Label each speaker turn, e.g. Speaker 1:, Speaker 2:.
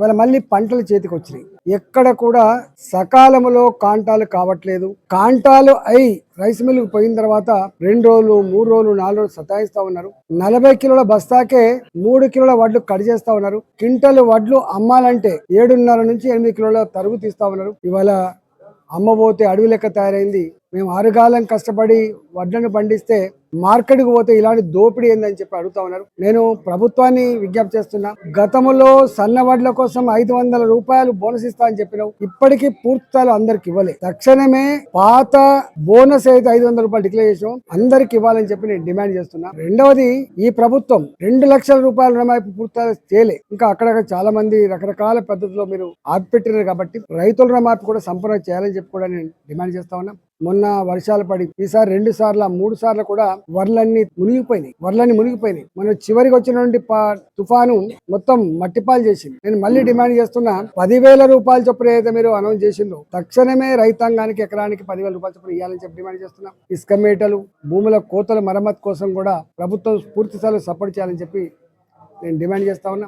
Speaker 1: ఇవాళ మళ్ళీ పంటలు చేతికి వచ్చినాయి ఎక్కడ కూడా సకాలంలో కాంటాలు కావట్లేదు. కాంటాలు అయి రైస్ మిల్లుకు పోయిన తర్వాత రెండు రోజులు మూడు రోజులు నాలుగు రోజులు సతాయిస్తా ఉన్నారు. నలభై కిలోల బస్తాకే మూడు కిలోల వడ్లు కట్ చేస్తా ఉన్నారు. క్వింటల్ వడ్లు అమ్మాలంటే ఏడున్నర నుంచి ఎనిమిది కిలోల తరుగు తీస్తా ఉన్నారు. ఇవాళ అమ్మబోతే అడవి లెక్క తయారైంది మేము ఆరుగాలం కష్టపడి వడ్లను పండిస్తే మార్కెట్కి పోతే ఇలాంటి దోపిడీ ఏందని చెప్పి అడుగుతా ఉన్నారు. నేను ప్రభుత్వాన్ని విజ్ఞప్తి చేస్తున్నా గతంలో సన్న వడ్ల కోసం ఐదు వందల రూపాయలు బోనస్ ఇస్తా అని చెప్పినావు. ఇప్పటికీ పూర్తాలు అందరికి ఇవ్వలే. తక్షణమే పాత బోనస్ అయితే ఐదు వందల రూపాయలు డిక్లేర్ చేసాం అందరికి ఇవ్వాలని చెప్పి నేను డిమాండ్ చేస్తున్నా. రెండవది ఈ ప్రభుత్వం రెండు లక్షల రూపాయల రుణమాఫీ పూర్తాలు చేయలే. ఇంకా అక్కడక్కడ చాలా మంది రకరకాల పద్ధతిలో మీరు ఆపిపెట్టినారు కాబట్టి రైతుల రుణమాఫీ కూడా సంపూర్ణ చేయాలని చెప్పి కూడా నేను డిమాండ్ చేస్తా ఉన్నా. మొన్న వర్షాలు పడి ఈసారి రెండు సార్లు మూడు సార్లు కూడా వరలన్నీ మునిగిపోయినాయి. వరలన్నీ మునిగిపోయినాయి. మన చివరికి వచ్చినటువంటి తుఫాను మొత్తం మట్టిపాలు చేసింది. నేను మళ్ళీ డిమాండ్ చేస్తున్నా పదివేల రూపాయలు చొప్పున ఏదైతే మీరు అనౌన్స్ చేసిందో తక్షణమే రైతాంగానికి ఎకరానికి పదివేల రూపాయల చొప్పున ఇవ్వాలని చెప్పి డిమాండ్ చేస్తున్నా. ఇసుక మేటలు భూముల కోతల మరమ్మతు కోసం కూడా ప్రభుత్వం పూర్తిసార్లు సపోర్ట్ చేయాలని చెప్పి నేను డిమాండ్ చేస్తా ఉన్నా.